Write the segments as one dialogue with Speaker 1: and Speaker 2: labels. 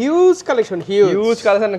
Speaker 1: Huge collection huge
Speaker 2: collection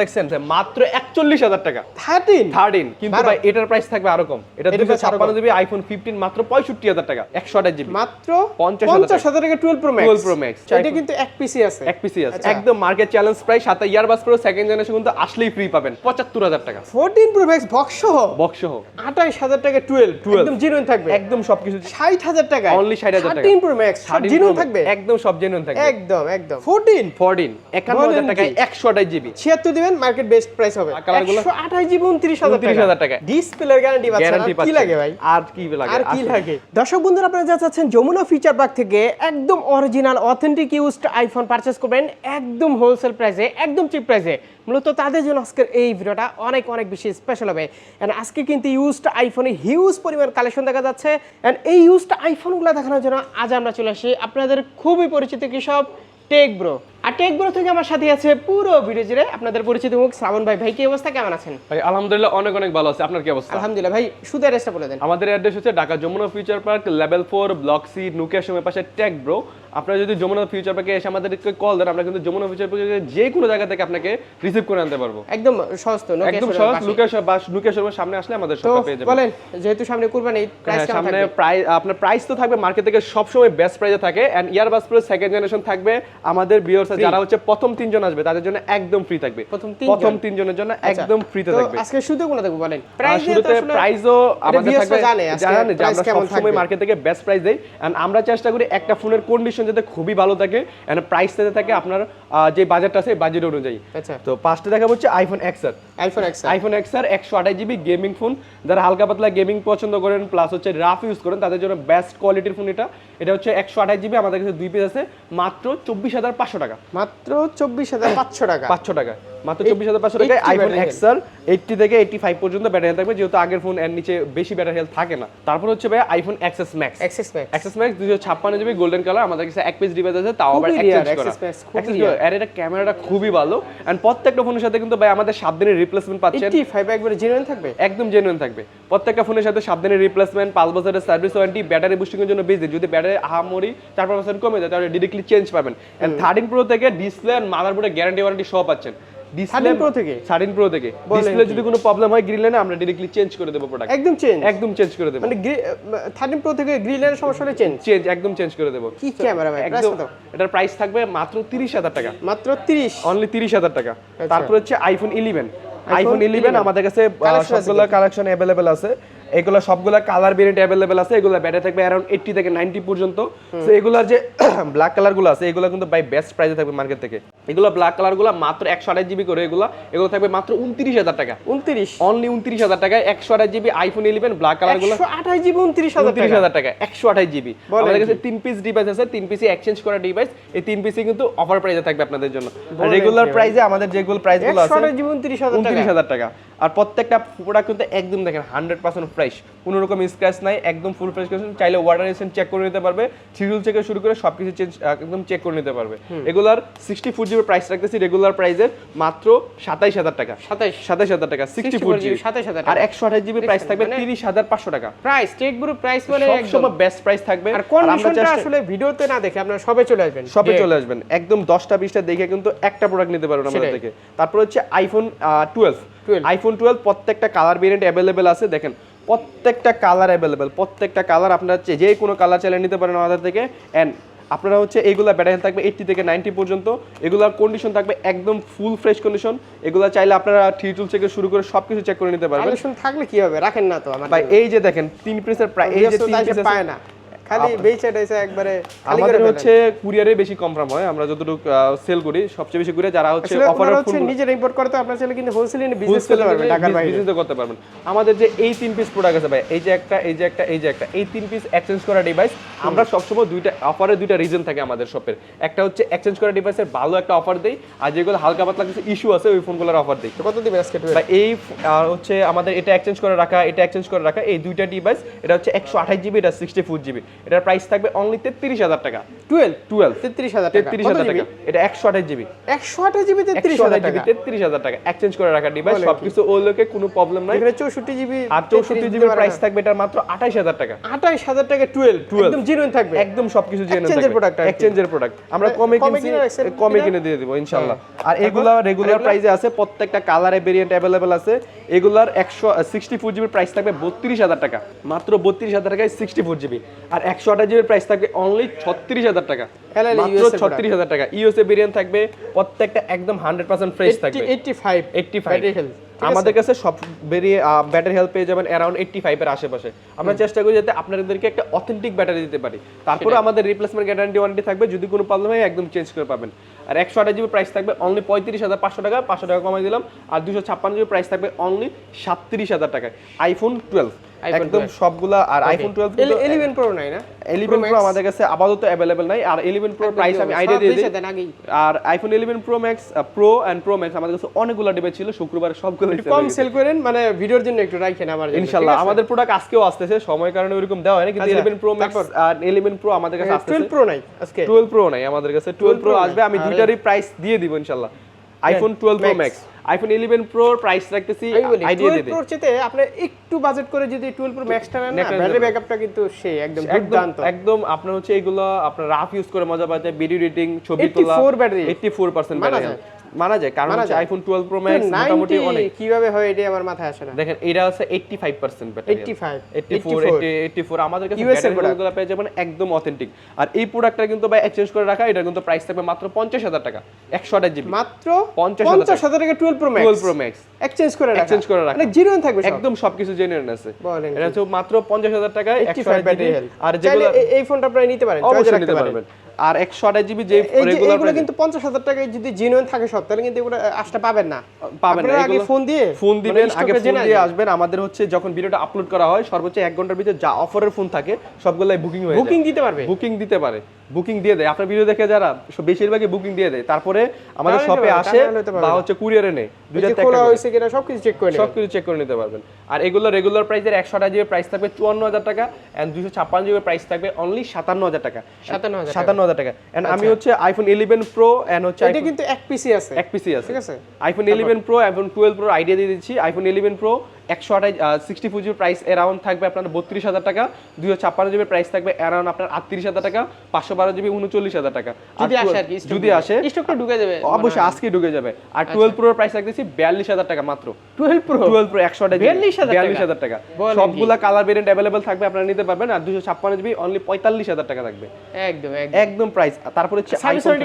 Speaker 2: দেখছেন? মাত্র একচল্লিশ হাজার টাকা।
Speaker 1: থার্টিন
Speaker 2: থার্টিন কিন্তু ভাই এটার প্রাইস থাকবে আরও কম। এটা
Speaker 1: এটার
Speaker 2: দুশো
Speaker 1: price আরও
Speaker 2: ছাপ্পান্ন।
Speaker 1: কম।
Speaker 2: জিবি আইফোন ফিফটিন মাত্র পঁয়ষট্টি হাজার টাকা একশো আঠাশ জিবি
Speaker 1: মাত্র
Speaker 2: 50,000
Speaker 1: পঞ্চাশ হাজার টাকা। Twelve pro max
Speaker 2: 12 Pro Max।
Speaker 1: এটা কিন্তু এক পিসি আছে।
Speaker 2: এক পিসি আছে।
Speaker 1: আচ্ছা।
Speaker 2: একদম মার্কেট চ্যালেঞ্জ প্রাইস সাথে ইয়ারবাস প্রো সেকেন্ড জেনারেশন কিন্তু আসলেই ফ্রি পাবেন পঁচাত্তর হাজার টাকা।
Speaker 1: ফোরটিন প্রো ম্যাক্স বক্স সহ?
Speaker 2: বক্স সহ।
Speaker 1: আঠাইশ হাজার টাকা টুয়েলভ
Speaker 2: 12
Speaker 1: একদম জিনুইন থাকবে।
Speaker 2: একদম সবকিছু
Speaker 1: ষাট হাজার টাকা
Speaker 2: Only 60,000 টাকা।
Speaker 1: প্রো ম্যাক্স
Speaker 2: 13
Speaker 1: জিনুইন থাকবে?
Speaker 2: একদম সব জেনুইন থাকবে।
Speaker 1: একদম একদম। ফোরটিন
Speaker 2: ফোরটিন একান্ন হাজার
Speaker 1: বলেন
Speaker 2: টাকায় একশো আঠাশ জিবি।
Speaker 1: ছিয়াত্তর দিবেন মার্কেট বেস্ট প্রাইস হবে।
Speaker 2: আর colour গুলো?
Speaker 1: একশো আঠাশ জিবি উনত্রিশ হাজার
Speaker 2: 29,000 টাকা।
Speaker 1: ডিসপ্লের গ্যারান্টি
Speaker 2: গ্যারান্টি
Speaker 1: কি লাগে ভাই?
Speaker 2: আর কি লাগে?
Speaker 1: আর কি লাগে? দর্শক বন্ধুরা আপনারা যা চাচ্ছেন যমুনা ফিচার পার্ক থেকে একদম original authentic used iPhone purchase করবেন। একদম হোলসেল প্রাইসে একদম চিপ প্রাইসে মূলত তাদের জন্য আজকের এই ভিডিওটা অনেক অনেক বেশি স্পেশাল হবে। আজকে কিন্তু ইউজড আইফোনে হিউজ পরিমাণ কালেকশন দেখা যাচ্ছে। এন্ড এই ইউজড আইফোনগুলো দেখানোর জন্য আজ আমরা চলে আসি আপনাদের খুবই পরিচিত কি সব টেক ব্রো। আর টেক ব্রো থেকে আমার সাথে আছে পুরো ভিডিও জুড়ে আপনাদের পরিচিত মুখ শ্রাবণ ভাই। ভাই কি অবস্থা? কেমন আছেন?
Speaker 2: ভাই আলহামদুলিল্লাহ অনেক অনেক ভালো আছে। আপনার কি অবস্থা?
Speaker 1: আলহামদুলিল্লাহ ভাই শুধু অ্যাড্রেসটা বলে দেন।
Speaker 2: আমাদের অ্যাড্রেস হচ্ছে Dhaka Jamuna Future Park level four block C Nokia সময় পাশে টেক ব্রো। আপনারা যদি যমুনা ফিউচার পার্কে এসে আমাদেরকে কল দেন আমরা কিন্তু যমুনা ফিউচার পার্কে যে কোনো জায়গা থেকে আপনাকে রিসিভ করে আনতে পারব।
Speaker 1: একদম সহজ তো
Speaker 2: একদম সহজ। নুকিয়া বা নুকিয়া সামনে আসলে আমাদের
Speaker 1: তো
Speaker 2: শপটা পেয়ে যাবেন।
Speaker 1: বলেন যেহেতু সামনে কুরবানি প্রাইস
Speaker 2: হ্যাঁ, সামনে প্রাইস আপনার প্রাইস তো থাকবে মার্কেট থেকে সবসময় বেস্ট প্রাইসে থাকে। And earbuds pro second generation থাকবে। আমাদের ভিউয়ার্স যারা হচ্ছে প্রথম তিনজন আসবে তাদের জন্য একদম ফ্রি থাকবে।
Speaker 1: প্রথম তিন
Speaker 2: প্রথম তিনজনের জন্য
Speaker 1: আচ্ছা,
Speaker 2: একদম ফ্রিতে
Speaker 1: তো
Speaker 2: থাকবে।
Speaker 1: আজকে শুধু কোন থাকবে বলেন? প্রাইস
Speaker 2: শুরুতে প্রাইসও আমাদের থাকবে।
Speaker 1: জানে
Speaker 2: জানেন যে আমরা
Speaker 1: কেমন
Speaker 2: সবসময় মার্কেট থেকে বেস্ট প্রাইস দেই। এন্ড আমরা চেষ্টা করি একটা ফোনের কন্ডিশন যাতে খুবই ভালো থাকে এন্ড প্রাইস যাতে থাকে আপনার যে বাজেটটা আছে বাজেট অনুযায়ী।
Speaker 1: আচ্ছা।
Speaker 2: তো পাঁচটা দেখা হচ্ছে iPhone X R
Speaker 1: iPhone X
Speaker 2: iPhone X R একশো আঠাশ জিবি গেমিং ফোন যারা হালকা পাতলা গেমিং পছন্দ করেন প্লাস হচ্ছে রাফ ইউজ করেন তাদের জন্য বেস্ট কোয়ালিটির ফোন এটা। এটা হচ্ছে একশো আঠাশ জিবি আমাদের কাছে দুই পিস আছে মাত্র চব্বিশ হাজার পাঁচশো টাকা।
Speaker 1: মাত্র চব্বিশ হাজার পাঁচশো টাকা।
Speaker 2: পাঁচশো টাকা। মাত্র চব্বিশ হাজার পাঁচশো টাকায় আইফোন এক্স আর এইটটি থেকে এইটটি ফাইভ পর্যন্ত ব্যাটারি থাকবে যেহেতু আগের ফোন এর নিচে বেশি ব্যাটারি হেলথ থাকে না। তারপর হচ্ছে ভাই iPhone XS max
Speaker 1: XS max
Speaker 2: XS max দুশো ছাপ্পান্ন জিবি গোল্ডেন কালার আমাদের কাছে এক পিস ডিভাইস আছে তাও আবার
Speaker 1: অ্যাক্সেস
Speaker 2: করা। আর এটা ক্যামেরাটা খুবই ভালো। এন্ড প্রত্যেকটা ফোনের সাথে কিন্তু ভাই আমাদের দিনের রিপ্লেসমেন্ট পাচ্ছেন।
Speaker 1: এইটটি ফাইভ একবারে জেনুইন থাকবে?
Speaker 2: একদম জেনুইন থাকবে। প্রত্যেকটা ফোনের সাথে সাত দিনের রিপ্লেসমেন্ট পাঁচ বছরের সার্ভিস ওয়ারেন্টি ব্যাটারি বুস্টিং এর জন্য যদি ব্যাটারি আহামরি চার পাঁচ পার্সেন্ট কমে যায় তাহলে ডিরেক্টলি চেঞ্জ পাবেন। এন্ড থার্টিন প্রো থেকে ডিসপ্লে এন্ড মাদারবোর্ডের গ্যারান্টি ওয়ারেন্টি সব পাচ্ছেন। ডিসপ্লে
Speaker 1: প্রো থেকে?
Speaker 2: থার্টিন প্রো থেকে। ডিসপ্লে যদি কোনো প্রবলেম হয় গ্রিন লাইনে আমরা डायरेक्टली চেঞ্জ করে দেব প্রোডাক্ট
Speaker 1: একদম চেঞ্জ
Speaker 2: একদম চেঞ্জ করে দেব।
Speaker 1: মানে থার্টিন প্রো থেকে গ্রিলের সমস্যা হলে চেঞ্জ
Speaker 2: চেঞ্জ একদম চেঞ্জ করে দেবো।
Speaker 1: কি ক্যামেরা ভাই? প্রাইস কত?
Speaker 2: এটার প্রাইস থাকবে মাত্র তিরিশ হাজার টাকা।
Speaker 1: মাত্র তিরিশ?
Speaker 2: অনলি তিরিশ হাজার টাকা।
Speaker 1: আচ্ছা।
Speaker 2: তারপর হচ্ছে আইফোন ইলেভেন আইফোন
Speaker 1: 11
Speaker 2: আমাদের কাছে সবগুলো কালেকশন अवेलेबल আছে। এগুলো সবগুলা কালার ভেরিয়েন্ট অ্যাভেলেবেল আছে এগুলো ব্যাটারি থাকবে অ্যারাউন্ড এইটটি থেকে নাইনটি পর্যন্ত। তো এগুলার যে ব্ল্যাক কালারগুলো আছে এগুলো কিন্তু বাই বেস্ট প্রাইসে থাকবে মার্কেট থেকে। এগুলো ব্ল্যাক কালারগুলো মাত্র একশো আঠাশ জিবি করে এগুলো এগুলো থাকবে মাত্র উনত্রিশ হাজার টাকা।
Speaker 1: উনত্রিশ?
Speaker 2: অনলি উনত্রিশ হাজার টাকায় একশো আঠাশ জিবি আইফোন ইলেভেন ব্ল্যাক কালারগুলো
Speaker 1: আঠাশ জিবি উনত্রিশ হাজার
Speaker 2: উনত্রিশ হাজার টাকা একশো আঠাশ জিবি আমাদের কাছে তিন পিস ডিভাইস আছে তিন পিসি এক্সচেঞ্জ করা ডিভাইস এই তিন পিসি কিন্তু অফার প্রাইসে থাকবে আপনাদের জন্য। রেগুলার? প্রাইসে আমাদের যেগুলো প্রাইসগুলো আছে
Speaker 1: টাকা।
Speaker 2: উনত্রিশ হাজার টাকা। আর প্রত্যেকটা প্রোডাক্ট কিন্তু একদম দেখেন হান্ড্রেড পার্সেন্ট ফ্রেশ কোনো রকম স্ক্র্যাচ নাই একদম ফুল ফ্রেশ কন্ডিশন চাইলে ওয়াটার রেসিস্ট্যান্ট চেক করে নিতে পারবে। সিরিয়াল থেকে শুরু করে সব কিছু চেঞ্জ একদম চেক করে নিতে পারবে। এগুলার সিক্সটি ফোর জিবি প্রাইস রাখতেছি রেগুলার প্রাইসের মাত্র সাতাইশ হাজার টাকা।
Speaker 1: সাতাইশ।
Speaker 2: সাতাইশ হাজার টাকা সিক্সটি ফোর জিবি
Speaker 1: সাতাইশ হাজার
Speaker 2: আর একশো আঠাশ জিবি প্রাইস থাকবে
Speaker 1: মানে-
Speaker 2: তিরিশ হাজার পাঁচশো টাকা।
Speaker 1: প্রাইস টেক ব্রু প্রাইস মানে একদম।
Speaker 2: সবসময় বেস্ট প্রাইস থাকবে।
Speaker 1: আর
Speaker 2: আমরা
Speaker 1: কন্ডিশনটা আসলে ভিডিওতে না দেখে আপনারা সবে চলে আসবেন। Direct।
Speaker 2: চলে আসবেন। একদম দশটা বিশটা দেখে কিন্তু একটা প্রোডাক্ট নিতে পারবেন আমাদের থেকে। তারপর হচ্ছে আইফোন টুয়েলভ
Speaker 1: 12
Speaker 2: আইফোন টুয়েলভ প্রত্যেকটা কালার ভেরিয়েন্ট অ্যাভেলেবেল আছে দেখেন। প্রত্যেকটা কালার অ্যাভেলেবেল প্রত্যেকটা কালার আপনারা যে কোনো কালার চালিয়ে নিতে পারেন আমাদের থেকে। অ্যান্ড আপনারা হচ্ছে এগুলা ব্যাটারি থাকবে এইটটি থেকে নাইনটি পর্যন্ত। এগুলার কন্ডিশন থাকবে একদম ফুল ফ্রেশ কন্ডিশন এগুলা চাইলে আপনারা থ্রি টুল থেকে শুরু করে সব কিছু চেক করে নিতে পারবেন।
Speaker 1: থাকলে কি হবে? রাখেন না তো
Speaker 2: ভাই এই যে দেখেন তিন পিসের প্রায় এই যে তিন পিস
Speaker 1: পায় না। খালি বেচে টেচে একবারে
Speaker 2: আমাদের হচ্ছে কুরিয়ারে বেশি কনফার্ম হয় আমরা যতটুকু সেল করি সবচেয়ে বেশি কুরিয়ার যারা হচ্ছে
Speaker 1: ওনারা হচ্ছে নিজের ইম্পোর্ট করে তো আপনার ছেলে কিন্তু হোলসেল নিয়ে বিজনেস করতে পারবে ঢাকার বাইরে।
Speaker 2: বিজনেস করতে পারবেন। আমাদের যে এই তিন পিস প্রোডাক্ট আছে ভাই এই যে একটা এই যে একটা এই যে একটা এই তিন পিস এক্সচেঞ্জ করা ডিভাইস আমরা সবসময় দুইটা অফারে দুইটা রিজন থাকে আমাদের শপের একটা হচ্ছে এক্সচেঞ্জ করা ডিভাইসের ভালো একটা অফার দেই আর যেগুলো হালকা পাতলা কিছু ইস্যু আছে ওই ফোনগুলোর অফার দেই।
Speaker 1: কত দিবেন আজকে
Speaker 2: এই হচ্ছে আমাদের এটা এক্সচেঞ্জ করে রাখা এটা এক্সচেঞ্জ করে রাখা এই দুইটা ডিভাইস এটা হচ্ছে একশো আঠাশ জিবি এটা সিক্সটি ফোর জিবি এটার প্রাইস থাকবে অনলি তেত্রিশ হাজার টাকা।
Speaker 1: টুয়েলভ
Speaker 2: টুয়েলভ
Speaker 1: তেত্রিশ হাজার
Speaker 2: তেত্রিশ হাজার টাকা। এটা একশো আঠাশ জিবি
Speaker 1: একশো আঠাশ জিবি তেত্রিশ হাজার
Speaker 2: জিবি তেত্রিশ হাজার টাকা। এক্সচেঞ্জ করে ডিভাইস সবকিছু ও লোকে কোনো প্রবলেম নাই।
Speaker 1: এখানে চৌষট্টি জিবি
Speaker 2: আর চৌষট্টি জিবি প্রাইস থাকবে এটার মাত্র আঠাইশ হাজার টাকা।
Speaker 1: আঠাশ হাজার টাকা টুয়েলভ
Speaker 2: 12
Speaker 1: একদম থাকবে।
Speaker 2: একদম সবকিছু
Speaker 1: কি।
Speaker 2: এক্সচেঞ্জের প্রোডাক্ট আমরা কমে কিনছি
Speaker 1: কিনে
Speaker 2: কমে
Speaker 1: কিনে?
Speaker 2: দিয়ে দিব ইনশাআল্লাহ
Speaker 1: হ্যাঁ।
Speaker 2: আর এগুলা রেগুলার প্রাইসে আছে প্রত্যেকটা কালারে ভেরিয়েন্ট অ্যাভেলেবেল আছে। এগুলার একশো সিক্সটি ফোর জিবির প্রাইস থাকবে বত্রিশ হাজার টাকা। মাত্র বত্রিশ হাজার টাকায় সিক্সটি ফোর জিবি আর একশো আঠাশ জিবির প্রাইস থাকবে অনলি ছত্রিশ হাজার টাকা। মাত্র ছত্রিশ হাজার টাকা। ইউএসএ ভেরিয়েন্ট থাকবে প্রত্যেকটা একদম হান্ড্রেড পার্সেন্ট ফ্রেশ থাকবে।
Speaker 1: এইটটি ফাইভ
Speaker 2: এইটটি ফাইভ আমাদের কাছে সব বেরিয়ে ব্যাটারি হেল্প পেয়ে যাবেন অ্যারাউন্ড এইটটি ফাইভের আশেপাশে। আমরা চেষ্টা করি যাতে আপনাদেরকে একটা অথেন্টিক ব্যাটারি দিতে পারি। তারপরে আমাদের রিপ্লেসমেন্ট গ্যারান্টি ওয়ারেন্টি থাকবে। যদি কোনো প্রবলেম হয় একদম চেঞ্জ করে পাবেন। আর একশো আঠাশ জিবি প্রাইস থাকবে অনলি পঁয়ত্রিশ হাজার পাঁচশো টাকা পাঁচশো টাকা কমাই দিলাম। আর দুশো ছাপ্পান্ন জিবি প্রাইস থাকবে অনলি সাতত্রিশ হাজার টাকায়। আইফোন টুয়েলভ একদম সবগুলা আর আইফোন টুয়েলভ
Speaker 1: ইলেভেন প্রো নাই না?
Speaker 2: ইলেভেন প্রো আমাদের কাছে আপাতত অ্যাভেলেবেল নাই আর ইলেভেন প্রো প্রাইস আমি আইডিয়া দিয়ে দিই। আর iPhone eleven pro max pro and pro max আমাদের কাছে অনেকগুলো ডিভাইস ছিল শুক্রবার সবগুলো
Speaker 1: কম সেল করেন মানে ভিডিওর জন্য একটু রাখেন আমার
Speaker 2: ইনশাআল্লাহ আমাদের প্রোডাক্ট আজকেও আসতেছে সময় কারণে ওইরকম দেওয়া হয় না কিন্তু
Speaker 1: আচ্ছা,
Speaker 2: ইলেভেন প্রো ম্যাক্স আর ইলেভেন প্রো আমাদের কাছে আসতেছে।
Speaker 1: 12 প্রো নাই আজকে।
Speaker 2: টুয়েলভ প্রো নাই আমাদের কাছে টুয়েলভ প্রো আসবে আমি দুইটারই প্রাইস দিয়ে দিব ইনশাআল্লাহ iPhone twelve pro
Speaker 1: Max।
Speaker 2: Max iPhone eleven প্রোর price রাখতেছি আইডিয়া দিয়ে
Speaker 1: 12
Speaker 2: দিই
Speaker 1: প্রোর চেয়ে আপনি একটু বাজেট করে যদি 12 প্রো ম্যাক্সটা নেন ব্যাটারি। ব্যাকআপটা কিন্তু সেই একদম দুর্দান্ত
Speaker 2: একদম আপনার হচ্ছে এগুলো আপনার রাফ ইউজ করে মজা পাওয়া যায় ভিডিও এডিটিং ছবি তোলা
Speaker 1: 84 ব্যাটারি।
Speaker 2: 84%
Speaker 1: মানা
Speaker 2: ব্যাটারি মানা যায় কারণ হচ্ছে। আইফোন 12 প্রো ম্যাক্স মোটামুটি অনেক।
Speaker 1: কীভাবে হয় এটা আমার মাথায় আসে না।
Speaker 2: দেখেন এটা হচ্ছে 85% ব্যাটারি
Speaker 1: 85
Speaker 2: 84 84 আমাদের কাছে পেয়ে যাবেন একদম অথেন্টিক আর এই প্রোডাক্টটা কিন্তু ভাই এক্সচেঞ্জ করে রাখা এটা কিন্তু প্রাইস থাকবে মাত্র 50000 টাকা। 128 জিবি
Speaker 1: মাত্র
Speaker 2: 50,000
Speaker 1: 50000 টাকা 12 pro max
Speaker 2: 12 pro max
Speaker 1: exchange করে রাখা।
Speaker 2: Exchange করে রাখা।
Speaker 1: মানে থাকবে
Speaker 2: একদম সবকিছু জেনুইন আছে।
Speaker 1: বলেন
Speaker 2: এটা হচ্ছে মাত্র 50000 টাকায়
Speaker 1: 85
Speaker 2: 128
Speaker 1: ব্যাটারি
Speaker 2: জিবি আর
Speaker 1: আর
Speaker 2: যেগুলো
Speaker 1: এই ফোনটা আপনারা নিতে পারেন
Speaker 2: অবশ্যই নিতে পারবেন। আর 128 জিবি যে রেগুলার
Speaker 1: এগুলো কিন্তু টাকায় যদি জেনুইন থাকে সব তাহলে কিন্তু এগুলো আসতে পাবেন না।
Speaker 2: পাবেন না,
Speaker 1: আগে ফোন দিয়ে
Speaker 2: ফোন
Speaker 1: মানে
Speaker 2: দিবেন আগে ফোন দিয়ে
Speaker 1: আসবেন।
Speaker 2: আমাদের হচ্ছে যখন ভিডিওটা আপলোড করা হয় সর্বোচ্চ এক ঘণ্টার ভিতরে যা অফারের ফোন থাকে সবগুলাই বুকিং হয়ে যায়।
Speaker 1: বুকিং দিতে পারবে।
Speaker 2: বুকিং দিতে পারে। বুকিং দিয়ে দেয়। আপনার ভিডিও দেখে যারা বেশিরভাগই বুকিং দিয়ে দেয়। তারপরে আমাদের শপে আসে বা হচ্ছে কুরিয়ারে নেয়। দুইটা
Speaker 1: খোলা হয়েছে কিনা সবকিছু চেক করে
Speaker 2: সবকিছু চেক করে নিতে পারবেন। আর এগুলো রেগুলার প্রাইসের একশো আঠাশ জিবি প্রাইস থাকবে চুয়ান্ন হাজার টাকা এন্ড দুশো ছাপ্পান্ন জিবি প্রাইস থাকবে অনলি সাতান্ন হাজার টাকা।
Speaker 1: 57,000 টাকা।
Speaker 2: সাতান্ন হাজার টাকা। এন্ড আমি হচ্ছে আইফোন ইলেভেন প্রো এন্ড হচ্ছে
Speaker 1: এটা কিন্তু এক পিসি আছে।
Speaker 2: এক পিসি আছে।
Speaker 1: ঠিক আছে।
Speaker 2: IPhone eleven pro iPhone twelve pro idea দিয়ে দিচ্ছি। আইফোন ইলেভেন প্রো একশো আঠাশ sixty four GB price around থাকবে আপনার বত্রিশ হাজার টাকা দুশো ছাপ্পান্ন জিবি প্রাইস থাকবে অ্যারাউন্ড আপনার আটত্রিশ হাজার টাকা পাঁচশো বারো জিবি উনচল্লিশ হাজার টাকা।
Speaker 1: যদি আসে
Speaker 2: টুয়েলভ-
Speaker 1: স্টকটা ঢুকে যাবে
Speaker 2: অবশ্যই আজকে ঢুকে যাবে। আর টুয়েলভ প্রোর প্রাইস রাখতেছি বিয়াল্লিশ হাজার টাকা মাত্র।
Speaker 1: 12 প্রো
Speaker 2: টুয়েলভ প্রো একশো আঠাশ
Speaker 1: 42,000 টাকা?
Speaker 2: বিয়াল্লিশ হাজার টাকা? সবগুলা কালার ভেরিয়েন্ট অ্যাভেলেবেল থাকবে আপনারা নিতে পারবেন। আর দুশো ছাপ্পান্ন জিবি অনলি পঁয়তাল্লিশ হাজার টাকা থাকবে।
Speaker 1: একদম একদম।
Speaker 2: প্রাইস তারপরে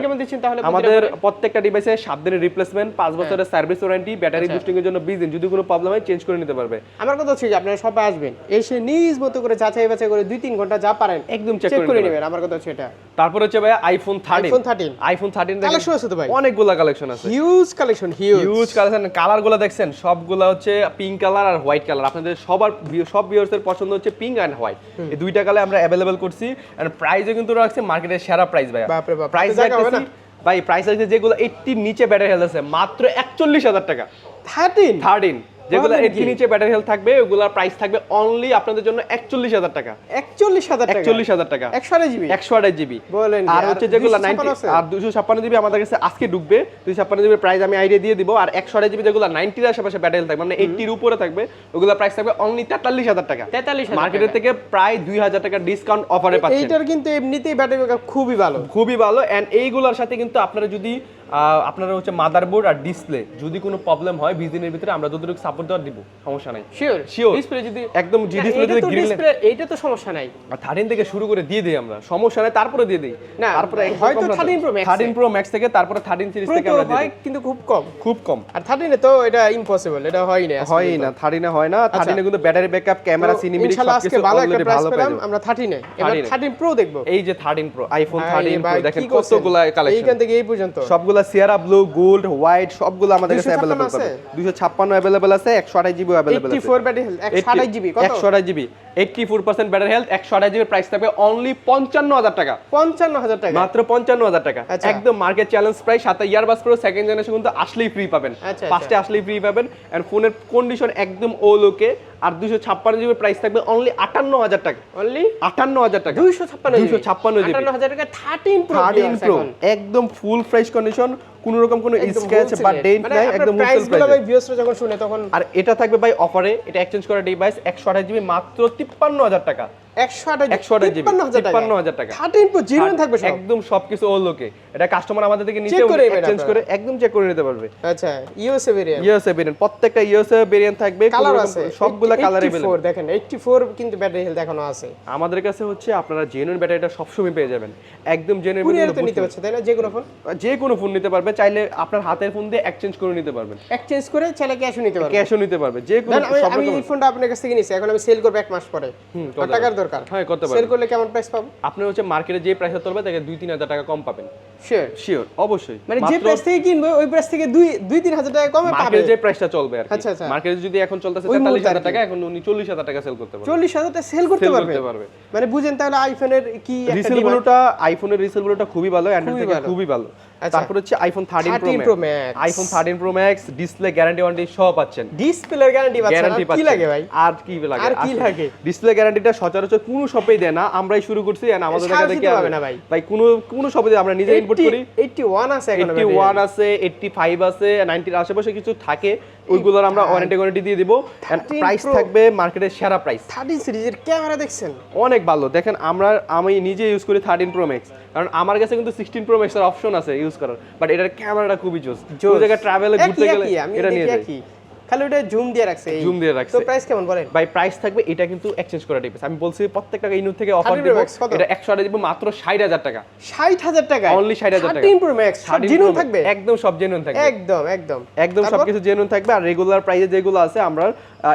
Speaker 1: কেমন দিচ্ছেন তাহলে
Speaker 2: আমাদের প্রত্যেকটা ডিভাইসে সাত দিনের রিপ্লেসমেন্ট পাঁচ
Speaker 1: হ্যাঁ।
Speaker 2: বছরের সার্ভিস ওয়ারেন্টি ব্যাটারি। বুস্টিং এর জন্য বিশ দিন যদি কোনো প্রবলেম হয় চেঞ্জ করে নিতে পারবে।
Speaker 1: আমার কথা হচ্ছে যে আপনারা সবাই আসবেন এসে নিজ মতো করে যাচাই বাছাই করে দুই তিন ঘণ্টা যা পারেন
Speaker 2: একদম চেক করে নেবেন।
Speaker 1: আমার কথা হচ্ছে এটা।
Speaker 2: তারপর হচ্ছে ভাই iPhone thirteen
Speaker 1: iPhone 13
Speaker 2: iPhone thirteen
Speaker 1: collection আছে তো ভাই।
Speaker 2: অনেকগুলা কালেকশন আছে।
Speaker 1: Huge collection huge
Speaker 2: huge collection কালারগুলো দেখছেন সবগুলা হচ্ছে পিঙ্ক কালার আর হোয়াইট কালার আপনাদের সবার সব ভিউয়ার্সের পছন্দ হচ্ছে পিঙ্ক এন্ড হোয়াইট এই দুইটা কালার আমরা অ্যাভেলেবল করছি। এন্ড প্রাইসও কিন্তু রাখছে মার্কেটের সেরা প্রাইস ভাই
Speaker 1: বাপরে বাপ,
Speaker 2: প্রাইস রাখতেছি ভাই প্রাইস আছে যেগুলো 80 নিচে ব্যাটারি হেলথ আছে মাত্র 41000 টাকা।
Speaker 1: 13
Speaker 2: থার্টিন যেগুলো
Speaker 1: বলেন
Speaker 2: 80
Speaker 1: কি?
Speaker 2: নিচে ব্যাটারি হেলথ থাকবে ওগুলোর প্রাইস থাকবে অনলি আপনাদের জন্য 41000 টাকা।
Speaker 1: 41000 টাকা?
Speaker 2: 41000 টাকা।
Speaker 1: 128 জিবি?
Speaker 2: 128 জিবি।
Speaker 1: বলেন আর
Speaker 2: হচ্ছে যেগুলো
Speaker 1: 256
Speaker 2: 90
Speaker 1: আছে?
Speaker 2: আর 256 জিবি আমাদের কাছে আজকে ঢুকবে। 256 জিবি প্রাইস আমি আইডিয়া দিয়ে দিব। আর 128 জিবি যেগুলো 90 এর আশেপাশে ব্যাটারি থাকবে মানে 80 এর উপরে থাকবে ওগুলো প্রাইস থাকবে অনলি 43000 টাকা।
Speaker 1: 43000
Speaker 2: মার্কেটের থেকে প্রায় 2000 টাকা ডিসকাউন্ট অফারে পাচ্ছেন।
Speaker 1: এইটার কিন্তু এমনিতেই ব্যাটারি ব্যাকআপ খুবই ভালো।
Speaker 2: খুবই ভালো। এন্ড এইগুলোর সাথে কিন্তু আপনারা যদি আপনারা হচ্ছে মাদারবোর্ড আর ডিসপ্লে যদি কোনো প্রবলেম হয় 20 দিনের ভিতরে আমরা যতটুকু সাপোর্ট দেওয়ার দিব সমস্যা নাই।
Speaker 1: Sure
Speaker 2: Sure.
Speaker 1: ডিসপ্লে যদি
Speaker 2: একদম জি ডিসপ্লে যদি
Speaker 1: তো
Speaker 2: গ্রিন
Speaker 1: এইটা তো সমস্যা নাই।
Speaker 2: আর থার্টিন থেকে শুরু করে দিয়ে দিই আমরা সমস্যা নেই তারপরে দিয়ে দিই।
Speaker 1: না,
Speaker 2: তারপরে
Speaker 1: হয়তো 13 Pro Max
Speaker 2: thirteen pro max থেকে তারপরে থার্টিন সিরিজ থেকে আমরা দিয়ে
Speaker 1: হয়
Speaker 2: দিই।
Speaker 1: কিন্তু খুব কম।
Speaker 2: খুব কম।
Speaker 1: আর 13 এ তো এটা ইম্পসিবল এটা হয় না। পর্যন্ত।
Speaker 2: না থার্টিনে হয় না। থার্টিনে কিন্তু ব্যাটারি ব্যাকআপ ক্যামেরা সিনেমেটিক
Speaker 1: ইনশাআল্লাহ আজকে ভালো একটা প্রাইস পেলাম আমরা 13 এ। এবার
Speaker 2: 13
Speaker 1: প্রো দেখব।
Speaker 2: এই যে thirteen pro iPhone thirteen pro দেখেন কতগুলা কালেকশন
Speaker 1: এইখান থেকে এই পর্যন্ত।
Speaker 2: সবগুলা সিয়ারা ব্লু গোল্ড হোয়াইট সবগুলো আমাদের কাছে
Speaker 1: 256
Speaker 2: অ্যাভেলেবল
Speaker 1: আছে?
Speaker 2: 256 অ্যাভেলেবল আছে 128 জিবি অ্যাভেলেবল আছে।
Speaker 1: 84 ব্যাটারি হেলথ 128 জিবি কত?
Speaker 2: 128 GB 84% battery health 128 GB price থাকবে অনলি 55000 টাকা।
Speaker 1: 55000 টাকা।
Speaker 2: মাত্র 55000 টাকা।
Speaker 1: আচ্ছা।
Speaker 2: একদম মার্কেট চ্যালেঞ্জ প্রাইস সাথে ইয়ারবাস প্রো সেকেন্ড জেনারেশন কিন্তু আসলেই ফ্রি পাবেন।
Speaker 1: আচ্ছা,
Speaker 2: ফার্স্টে আসলেই ফ্রি পাবেন। এন্ড ফোনের কন্ডিশন একদম ও লোকে আর দুইশো ছাপ্পান্ন জিবি প্রাইস থাকবে অনলি আটান্ন হাজার টাকা।
Speaker 1: অনলি
Speaker 2: আটান্ন হাজার টাকা।
Speaker 1: দুইশো ছাপ্পান্ন
Speaker 2: দুইশো ছাপ্পান্ন জিবি।
Speaker 1: হাজার টাকা থার্টিন প্রো
Speaker 2: থার্টিন প্রো একদম ফুল ফ্রেশ কন্ডিশন কোনো রকম কোনো স্ক্র্যাচ বা ডেন্ট নাই। একদম
Speaker 1: প্রাইস হোলসেলগুলো
Speaker 2: প্রাইস
Speaker 1: ভাই ভিউয়ার্সরা যখন শুনে তখন
Speaker 2: আর এটা থাকবে ভাই অফারে এটা এক্সচেঞ্জ করা ডিভাইস একশো আঠাশ জিবি মাত্র তিপ্পান্ন হাজার টাকা। একদম সবকিছু ওর লোকে এটা কাস্টমার আমাদের থেকে নিচে এক্সচেঞ্জ করে একদম চেক করে নিতে পারবে।
Speaker 1: আচ্ছা ইউএসএ ভেরিয়েন্ট
Speaker 2: ইউএসএ ভেরিয়েন্ট প্রত্যেকটা ইউএসএ ভেরিয়েন্ট থাকবে
Speaker 1: কালার আছে।
Speaker 2: সবগুলা কালার
Speaker 1: 84 দেখেন 84 কিন্তু ব্যাটারি হেলথ এখনও আছে।
Speaker 2: আমাদের কাছে হচ্ছে আপনারা জেনুইন ব্যাটারিটা সবসময় পেয়ে যাবেন। একদম জেনুইন
Speaker 1: কুরিয়ার তো নিতে পারছে তাই না? যে কোনো ফোন
Speaker 2: যে কোনো ফোন নিতে পারবে চাইলে আপনার হাতের ফোন দিয়ে এক্সচেঞ্জ করে নিতে পারবেন।
Speaker 1: এক্সচেঞ্জ করে চাইলে ক্যাশও নিতে পারবে
Speaker 2: ক্যাশও নিতে পারবে যে কোনো
Speaker 1: আমি এই ফোনটা আপনার কাছ থেকে নিছি এখন আমি সেল করব এক মাস পরে। টাকার দরকার।
Speaker 2: হ্যাঁ করতে
Speaker 1: সেল করলে কেমন প্রাইস পাবো?
Speaker 2: আপনার হচ্ছে মার্কেটে যে প্রাইসে তুলবে তাকে দুই তিন হাজার টাকা কম পাবেন।
Speaker 1: শিওর
Speaker 2: শিওর অবশ্যই।
Speaker 1: মানে যে প্রাইস থেকে কিনবো ওই প্রাইস থেকে দুই দুই তিন হাজার টাকা কমে পাবে।
Speaker 2: মার্কেটে যে প্রাইসটা চলবে আর
Speaker 1: আচ্ছা, আচ্ছা।
Speaker 2: মার্কেটে যদি এখন চলতেছে। টাকা এখন উনি চল্লিশ হাজার টাকা সেল করতে পারবে।
Speaker 1: চল্লিশ হাজার টাকা সেল করতে পারবে? মানে বুঝেন তাহলে আইফোনের কি
Speaker 2: রিসেল। গুলোটা আইফোনের রিসেল গুলোটা খুবই ভালো অ্যান্ড্রয়েড
Speaker 1: খুবই
Speaker 2: থেকে
Speaker 1: ভালো।
Speaker 2: খুবই ভালো। তারপর হচ্ছে iPhone thirteen
Speaker 1: 13
Speaker 2: pro
Speaker 1: max
Speaker 2: iPhone thirteen pro max display guarantee warranty সব পাচ্ছেন।
Speaker 1: ডিসপ্লের গ্যারান্টি পাচ্ছেন। কি লাগে ভাই?
Speaker 2: আর কি লাগে?
Speaker 1: আর কি লাগে?
Speaker 2: ডিসপ্লে গ্যারান্টিটা সচরাচর কোনো শপেই দেয় না। আমরাই শুরু করছি এন্ড আমাদের
Speaker 1: কাছে
Speaker 2: থেকে
Speaker 1: পাবে না ভাই।
Speaker 2: ভাই কোনো কোনো শপে আমরা নিজে ইনপুট করি
Speaker 1: 81 আছে এখন
Speaker 2: এইটটি ওয়ান আছে এইটটি ফাইভ আছে নাইনটির আশেপাশে কিছু থাকে। ওইগুলোর আমরা ওয়ারেন্টি গ্যারান্টি দিয়ে দিব প্রাইস থাকবে মার্কেটের সেরা প্রাইস
Speaker 1: 13 সিরিজের ক্যামেরা দেখছেন?
Speaker 2: অনেক ভালো। দেখেন আমরা আমি নিজে ইউজ করি থার্টিন প্রো ম্যাক্স কারণ আমার কাছে কিন্তু সিক্সটিন প্রো ম্যাক্সের অপশন আছে ইউজ করার। বাট এটার ক্যামেরাটা খুবই জোস। ওই জায়গায় ট্রাভেলে ঘুরতে গেলে এটা নিয়ে যাই।
Speaker 1: খালি ওটা জুম দিয়ে রাখছে।
Speaker 2: Zoom দিয়ে রাখছে।
Speaker 1: তো প্রাইস কেমন বলেন?
Speaker 2: ভাই প্রাইস থাকবে এটা কিন্তু এক্সচেঞ্জ করা ডিভাইস আমি বলছি প্রত্যেকটা ইউনিট থেকে অফার
Speaker 1: 13
Speaker 2: দেব? এটা একশো আটা দিব মাত্র ষাট হাজার টাকা।
Speaker 1: 60000 টাকা
Speaker 2: Only 60,000 টাকা।
Speaker 1: 13 pro max
Speaker 2: 13
Speaker 1: genuine
Speaker 2: Pro Max,
Speaker 1: থাকবে?
Speaker 2: একদম সব জেনুইন থাকবে।
Speaker 1: একদম একদম।
Speaker 2: একদম সবকিছু জেনুইন থাকবে আর রেগুলার প্রাইসে যেগুলো আছে আমরা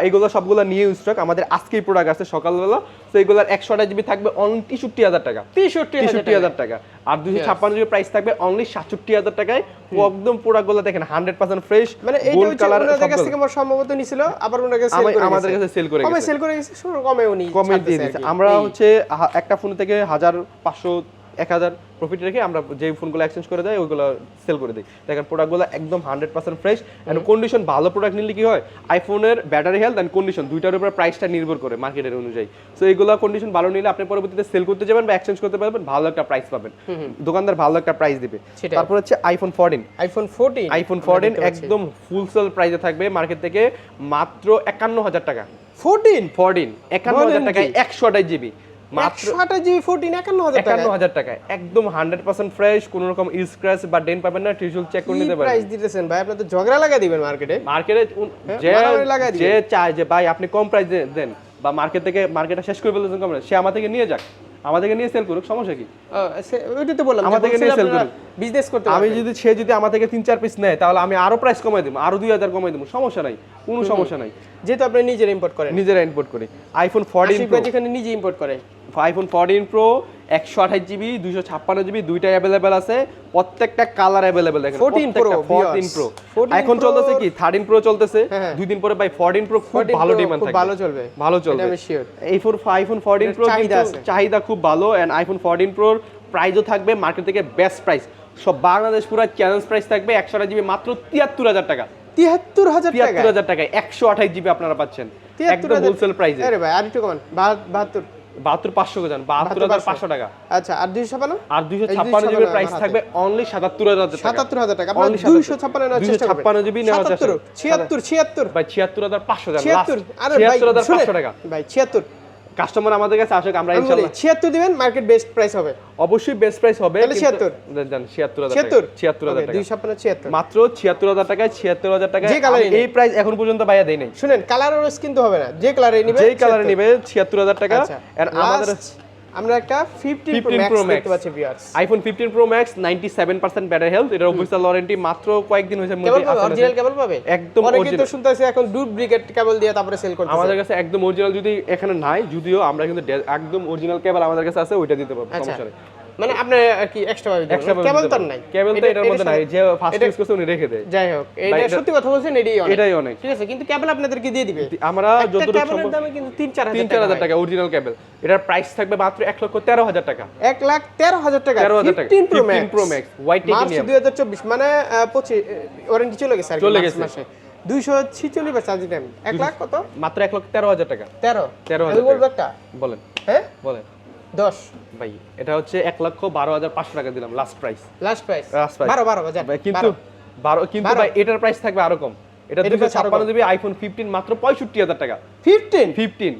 Speaker 2: এগুলো সবগুলো নিয়ে স্টক আমাদের আজকেই প্রোডাক্ট আছে সকালবেলা তো এগুলোর একশো আটা জিবি থাকবে অনলি হাজার টাকা।
Speaker 1: 63000
Speaker 2: তেষট্টি হাজার টাকা। আর দুশো ছাপ্পান্ন জিবি প্রাইস থাকবে অনলি সাতষট্টি হাজার টাকায়। একদম প্রোডাক্টগুলো দেখেন হান্ড্রেড পার্সেন্ট ফ্রেশ
Speaker 1: মানে এই
Speaker 2: কালার
Speaker 1: কাছ থেকে আমার সম্ভবত নিছিল আবার ওনার কাছে
Speaker 2: আমাদের কাছে সেল করে
Speaker 1: কমে
Speaker 2: গেছে।
Speaker 1: সেল করে গেছে কমে উনি
Speaker 2: কমে দিয়ে
Speaker 1: কি।
Speaker 2: আমরা হচ্ছে একটা ফোন থেকে হাজার পাঁচশো এক হাজার প্রফিট রেখে আমরা যে ফোনগুলো এক্সচেঞ্জ করে দেয় ওইগুলো সেল করে দিই। দেখেন প্রোডাক্টগুলো একদম hundred percent fresh and condition ভালো প্রোডাক্ট নিলে কি হয় আইফোনের ব্যাটারি হেলথ অ্যান্ড কন্ডিশন দুইটার উপর প্রাইসটা নির্ভর করে মার্কেটের অনুযায়ী। সো এইগুলো কন্ডিশন ভালো নিলে আপনি পরবর্তীতে সেল করতে যাবেন বা এক্সচেঞ্জ করতে পারবেন ভালো একটা প্রাইস পাবেন। দোকানদার ভালো একটা প্রাইস দিবে। তারপর হচ্ছে iPhone fourteen
Speaker 1: iPhone 14
Speaker 2: iPhone fourteen একদম ফুল সেল প্রাইসে থাকবে মার্কেট থেকে মাত্র একান্ন হাজার টাকা।
Speaker 1: 14
Speaker 2: ফোরটিন একান্ন হাজার টাকায় একশো আঠাশ জিবি মাত্র
Speaker 1: 128 14 51000 টাকা
Speaker 2: একান্ন হাজার একদম হান্ড্রেড পার্সেন্ট ফ্রেশ কোনো রকম স্ক্র্যাচ বা ডেন পাবেন না টিউশন চেক করে নিতে পারেন
Speaker 1: প্রাইস দিতেছেন ভাই? আপনি তো ঝগড়া লাগা দিবেন মার্কেটে
Speaker 2: মার্কেটে যে
Speaker 1: মারামারি লাগাই দিবে।
Speaker 2: যে চায় যে ভাই আপনি কম প্রাইস দেন বা মার্কেট থেকে মার্কেটটা শেষ করে ফেলেছেন কম সে আমার থেকে নিয়ে যাক। আমার থেকে নিয়ে সেল করুক সমস্যা কি?
Speaker 1: ওইটা তো বললাম
Speaker 2: আমার থেকে নিয়ে sell করি।
Speaker 1: বিজনেস করতে
Speaker 2: আমি যদি সে যদি আমার থেকে তিন চার পিস নেয় তাহলে আমি আরও প্রাইস কমাই দেবো আরও দুই হাজার কমাই দেবো সমস্যা নাই কোনো সমস্যা নাই।
Speaker 1: যেহেতু আপনি নিজের ইম্পোর্ট করেন।
Speaker 2: নিজেরা ইম্পোর্ট করি। আইফোন ফোরটিন
Speaker 1: আশিক যেখানে নিজে ইম্পোর্ট করে।
Speaker 2: আইফোন ফোরটিন প্রো একশো আঠাশ জিবি দুইশো ছাপ্পান্ন জিবি দুইটাই অ্যাভেলেবেল আছে। প্রত্যেকটা কালার অ্যাভেলেবেল দেখেন
Speaker 1: 14 Pro,
Speaker 2: ফোরটিন প্রো এখন চলতেছে কি থার্টিন প্রো চলতেছে।
Speaker 1: হ্যাঁ, হ্যাঁ।
Speaker 2: দুই দিন পরে ভাই ফোরটিন প্রো খুব ভালো ডিমান্ড থাকবে।
Speaker 1: ভালো চলবে।
Speaker 2: ভালো চলবে। এই ফোর আইফোন ফোরটিন প্রো
Speaker 1: চাহিদা
Speaker 2: খুব ভালো এন্ড আইফোন ফোরটিন প্রোর প্রাইসও থাকবে মার্কেট থেকে বেস্ট প্রাইস সব বাংলাদেশ পুরো চ্যালেঞ্জ প্রাইস থাকবে একশো আঠাশ জিবি মাত্র তিয়াত্তর হাজার টাকা।
Speaker 1: তিয়াত্তর হাজার
Speaker 2: তিয়াত্তর হাজার টাকায় একশো আঠাশ জিবি আপনারা পাচ্ছেন। একদম হোলসেল প্রাইসে
Speaker 1: আরে ভাই আর একটু কমান বাহাত্তর।
Speaker 2: বাহাত্তর পাঁচশো যান বাহাত্তর হাজার পাঁচশো। টাকা।
Speaker 1: আচ্ছা আর দুইশো ছাপান্ন?
Speaker 2: আর দুইশো ছাপ্পান্ন
Speaker 1: 256
Speaker 2: জিবির প্রাইস থাকবে অনলি সাতাত্তর হাজার
Speaker 1: সাতাত্তর হাজার টাকা
Speaker 2: অনলি
Speaker 1: দুইশো ছাপ্পান্ন দুইশো ছাপ্পান্ন করবেন
Speaker 2: 256 জিবি নেওয়া
Speaker 1: যাচ্ছে ছিয়াত্তর ছিয়াত্তর।
Speaker 2: ভাই ছিয়াত্তর হাজার পাঁচশো যান
Speaker 1: ছিয়াত্তর আরে
Speaker 2: ছিয়াত্তর হাজার পাঁচশো টাকা।
Speaker 1: ভাই ছিয়াত্তর।
Speaker 2: কাস্টমার আমাদের কাছে আসুক আমরা ইনশাল্লাহ
Speaker 1: ছিয়াত্তর দিবেন মার্কেট বেস্ট প্রাইস হবে।
Speaker 2: অবশ্যই বেস্ট প্রাইস হবে
Speaker 1: তাহলে 76
Speaker 2: জান ছিয়াত্তর হাজার
Speaker 1: ছিয়াত্তর?
Speaker 2: ছিয়াত্তর হাজার টাকা।
Speaker 1: দুই ছাপ্পান্ন ছিয়াত্তর।
Speaker 2: মাত্র ছিয়াত্তর হাজার টাকায় ছিয়াত্তর হাজার টাকায়
Speaker 1: যে নেই।
Speaker 2: এই প্রাইস এখন পর্যন্ত ভাইয়া দেই নাই।
Speaker 1: শুনেন কালার ওরেস কিন্তু হবে না। যে কালারে নিবে
Speaker 2: যে কালারে নিবে ছিয়াত্তর হাজার টাকা।
Speaker 1: আচ্ছা।
Speaker 2: And আমাদের
Speaker 1: আমরা একটা 15 প্রো ম্যাক্স দেখতে পাচ্ছি viewers
Speaker 2: iPhone fifteen pro max ninety seven percent battery health এটার অফিসিয়াল ওয়ারেন্টি মাত্র কয়েকদিন হয়েছে
Speaker 1: কেবল
Speaker 2: মধ্যে আসলে
Speaker 1: অরিজিনাল কেবল পাবে?
Speaker 2: একদম
Speaker 1: অনেকে তো। এখন ডুপ্লিকেট কেবল দিয়ে তারপরে সেল করতে
Speaker 2: আমাদের কাছে একদম অরিজিনাল যদি এখানে নাই যদিও আমরা কিন্তু একদম অরিজিনাল কেবল আমাদের কাছে আছে ওইটা দিতে পারব
Speaker 1: আচ্ছা।
Speaker 2: সমস্যা নেই।
Speaker 1: মানে আপনি কি এক্সট্রা ভাবে
Speaker 2: Extra
Speaker 1: কেবল তো নাই।
Speaker 2: কেবল তো এটার মধ্যে নাই। যে ফার্স্ট ইউজ করছে উনি রেখে দেয়।
Speaker 1: যাই হোক এটা সত্যি কথা বলছেন এটাই অনেক।
Speaker 2: এটাই অনেক।
Speaker 1: ঠিক আছে কিন্তু কেবল আপনাদেরকে দিয়ে দিবে।
Speaker 2: আমরা যতটুকু সম্ভব
Speaker 1: দামে কিন্তু তিন চার
Speaker 2: তিন
Speaker 1: হাজার
Speaker 2: চার
Speaker 1: টাকা
Speaker 2: অরিজিনাল কেবল এটার প্রাইস থাকবে মাত্র এক লক্ষ তেরো হাজার টাকা।
Speaker 1: এক লাখ তেরো হাজার টাকা
Speaker 2: তেরো হাজার টাকা।
Speaker 1: Fifteen pro
Speaker 2: 15 Pro Max, white
Speaker 1: march
Speaker 2: titanium।
Speaker 1: দুই হাজার চব্বিশ মানে আহ, পঁচিশ ওয়ারেন্টি চলে গেছে আর
Speaker 2: চলে গেছে।
Speaker 1: মাসে। দুইশো ছিচল্লিশ বা চার্জিং টাইম এক লাখ কত?
Speaker 2: মাত্র এক লক্ষ তেরো হাজার টাকা।
Speaker 1: তেরো।
Speaker 2: তেরো হাজার
Speaker 1: বলব একটা।
Speaker 2: বলেন।
Speaker 1: হ্যাঁ?
Speaker 2: বলেন।
Speaker 1: দশ।
Speaker 2: ভাই এটা হচ্ছে এক লক্ষ বারো হাজার পাঁচশো টাকা দিলাম last price
Speaker 1: last price
Speaker 2: Last price।
Speaker 1: বারো বারো বাজার।
Speaker 2: কিন্তু বারো। কিন্তু ভাই এটার প্রাইস থাকবে আরও কম। এটা দুশো ছাপ্পান্ন। জিবি আইফোন ফিফটিন মাত্র পঁয়ষট্টি হাজার টাকা।
Speaker 1: ফিফটিন
Speaker 2: ফিফটিন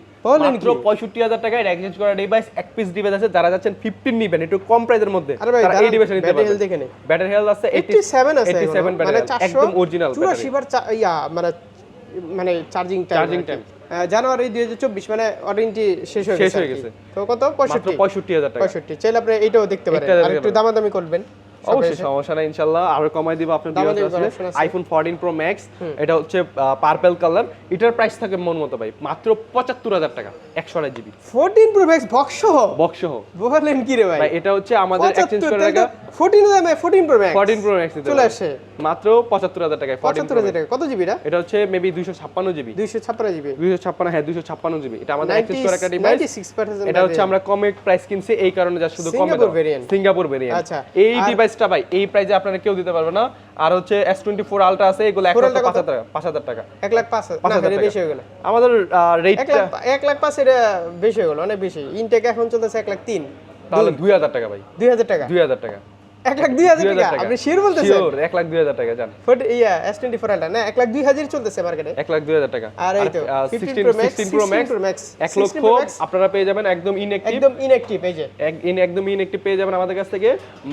Speaker 2: মাত্র পঁয়ষট্টি হাজার টাকায় এক্সচেঞ্জ করা ডিভাইস এক পিস ডিভাইস আছে যারা যাচ্ছেন ফিফটিন নিবেন একটু কম প্রাইসের মধ্যে এই ডিভাইস নিতে
Speaker 1: ব্যাটারি হেলথ
Speaker 2: পারবেন ব্যাটারি হেলথ আছে
Speaker 1: 87 আছে
Speaker 2: 87
Speaker 1: এখনও,
Speaker 2: ব্যাটারি
Speaker 1: মানে
Speaker 2: health,
Speaker 1: 400
Speaker 2: একদম অরিজিনাল
Speaker 1: চুরাশি বার ইয়া মানে মানে চার্জিং টাইম। জানুয়ারি দুই হাজার চব্বিশ মানে ওয়ারেন্টি শেষ হয়ে
Speaker 2: শেষ
Speaker 1: গেছে
Speaker 2: হয়ে গেছে।
Speaker 1: তো কত? পঁয়ষট্টি।
Speaker 2: পঁয়ষট্টি হাজার টাকা।
Speaker 1: পঁয়ষট্টি। চাইলে আপনি এইটাও দেখতে পারেন। একটু দামাদামি করবেন।
Speaker 2: অবশ্যই সমস্যা নাই আরও কমাই দিব। আইফোন 14 প্রো ম্যাক্স এটা হচ্ছে পার্পল কালার এটার প্রাইস থাকে মন মতো ভাই মাত্র পঁচাত্তর হাজার টাকা একশো আড়াই GB
Speaker 1: fourteen pro max box সহ
Speaker 2: বক্স সহ
Speaker 1: বলেন কি রে ভাই?
Speaker 2: ভাই এটা হচ্ছে আমাদের এক্সচেঞ্জ করে রাখা
Speaker 1: দামে প্রো ম্যাক্স
Speaker 2: 14 প্রো ম্যাক্স
Speaker 1: চলে আসে।
Speaker 2: মাত্র পঁচাত্তর হাজার টাকায় 14
Speaker 1: পঁচাত্তর হাজার টাকা। কত জিবি
Speaker 2: এটা? হচ্ছে মেবি দুইশো ছাপ্পান্ন জিবি
Speaker 1: দুইশো ছাপ্পান্ন জিবি
Speaker 2: দুইশো ছাপ্পান্ন হ্যাঁ দুইশো ছাপ্পান্ন জিবি এটা আমাদের এক্সচেঞ্জ করে রাখা ডিভাইস এটা হচ্ছে আমরা কমে প্রাইস কিনছি এই কারণে যা শুধু কমে
Speaker 1: সিঙ্গাপুর variant।
Speaker 2: সিঙ্গাপুর ভেরিয়েন্ট
Speaker 1: আচ্ছা,
Speaker 2: এই
Speaker 1: আর-
Speaker 2: ডিভাইসটা ভাই এই প্রাইসে আপনারা কেউ দিতে পারবে না। আর হচ্ছে এস টোয়েন্টি ফোর আলট্রা আছে এগুলো এক
Speaker 1: 4
Speaker 2: লক্ষ পাঁচ হাজার টাকা পাঁচ হাজার টাকা।
Speaker 1: এক লাখ পাঁচ হাজার
Speaker 2: পাঁচ
Speaker 1: না
Speaker 2: এর
Speaker 1: বেশি হয়ে গেল।
Speaker 2: আমাদের রেটটা
Speaker 1: লাখ এক লাখ পাঁচ এটা বেশি হয়ে গেল অনেক বেশি। ইনটেক এখন চলতেছে এক লাখ তিন।
Speaker 2: তাহলে দুই হাজার টাকা ভাই।
Speaker 1: দুই হাজার টাকা।
Speaker 2: দুই হাজার টাকা।
Speaker 1: এক লাখ দুই হাজার টাকা।
Speaker 2: টাকা।
Speaker 1: আপনি শিওর বলতেছেন?
Speaker 2: এক লাখ দুই হাজার টাকা জান।
Speaker 1: ফোর্টি ইয়া এস টোয়েন্টি ফোর না এক লাখ দুই হাজার চলতেছে মার্কেটে
Speaker 2: এক লাখ দুই হাজার টাকা।
Speaker 1: আর এই তো,
Speaker 2: sixteen
Speaker 1: Pro Max,
Speaker 2: sixteen pro max এক লক্ষ আপনারা পেয়ে যাবেন একদম ইনএক্টিভ
Speaker 1: একদম ইনঅ্যাক্টিভ এই যে।
Speaker 2: একদম ইনএক্টিভ পেয়ে যাবেন আমাদের কাছ থেকে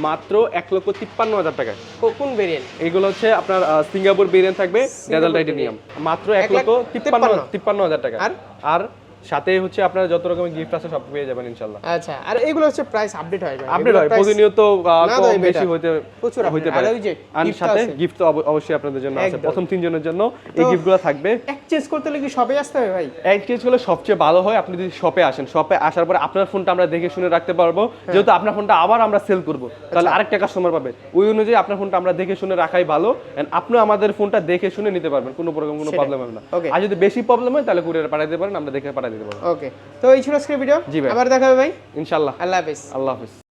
Speaker 2: মাত্র এক লক্ষ তিপ্পান্ন হাজার টাকা
Speaker 1: কোন ভেরিয়েন্ট
Speaker 2: এইগুলো হচ্ছে আপনার সিঙ্গাপুর ভেরিয়েন্ট থাকবে টাইটেনিয়াম মাত্র এক লক্ষ তিপ্পান্ন।
Speaker 1: তিপ্পান্ন
Speaker 2: হাজার টাকা।
Speaker 1: আর?
Speaker 2: আর সাথে হচ্ছে আপনার যত রকমের গিফট আছে সব পেয়ে যাবেন ইনশাল্লাহ
Speaker 1: আচ্ছা আর এগুলো হচ্ছে প্রাইস আপডেট হয়
Speaker 2: আপডেট হয়। প্রতিনিয়ত কম বেশি। হতে
Speaker 1: প্রচুর
Speaker 2: হইতে পারে।
Speaker 1: আর
Speaker 2: সাথে গিফট তো অবশ্যই আপনাদের জন্য আছে। প্রথম তিনজনের জন্য এই গিফটগুলো থাকবে।
Speaker 1: এক্সচেঞ্জ করতে কি সবে আসতে হবে ভাই?
Speaker 2: এক্সচেঞ্জ করলে সবচেয়ে ভালো হয় আপনি যদি শপে আসেন। শপে আসার পরে আপনার ফোনটা আমরা দেখে শুনে রাখতে পারব।
Speaker 1: হ্যাঁ।
Speaker 2: যেহেতু আপনার ফোনটা আবার আমরা সেল করব। তাহলে আরেকটা কাস্টমার পাবে। ওই অনুযায়ী আপনার ফোনটা আমরা দেখে শুনে রাখাই ভালো। এন্ড আপনি আমাদের ফোনটা দেখে শুনে নিতে পারবেন। কোনো রকম কোনো প্রবলেম হবে না। আর যদি বেশি প্রবলেম হয় তাহলে কুরিয়ার পাঠাতে পারেন আমরা দেখে পাঠিয়ে দিতে পারব
Speaker 1: ওকে তো এই ছিল আজকের ভিডিও
Speaker 2: জি ভাই।
Speaker 1: আবার দেখা হবে ভাই।
Speaker 2: ইনশাআল্লাহ।
Speaker 1: আল্লাহ হাফিজ।
Speaker 2: আল্লাহ হাফিজ।